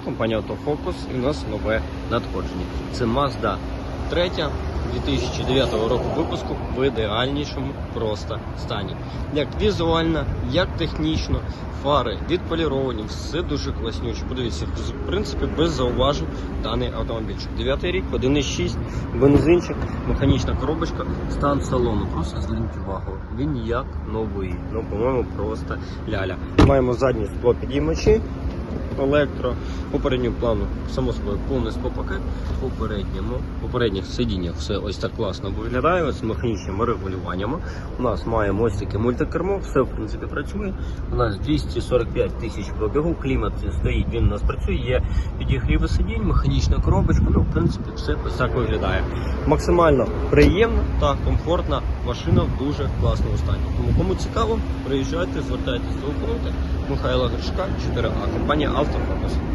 Компанія Autofocus і у нас нове надходження. Це Mazda 3 2009 року випуску в ідеальнішому просто стані. Як візуально, як технічно, фари відполіровані, все дуже класнюче. Подивіться, в принципі, без зауважень даний автомобільчик. 9 рік, 1,6, бензинчик, механічна коробочка, стан салону. Просто зверніть увагу. Він як новий. Ну, по-моєму, просто ляля. Маємо задні скло підіймачі електро, попереднього плану, само собою, повний склопакет. Попередньому, попередніх сидіннях все ось так класно виглядає, ось з механічними регулюваннями. У нас маємо ось таке мультикермо, все в принципі працює. У нас 245 тисяч пробігу, клімат стоїть, він у нас працює, є підігріви сидінь, механічна коробочка, ну в принципі все ось так виглядає. Максимально приємна та комфортна машина в дуже класному стані. Тому кому цікаво, приїжджайте, звертайтесь, телефонуйте. Михайла Гришка, 4А, компанія アウトになります。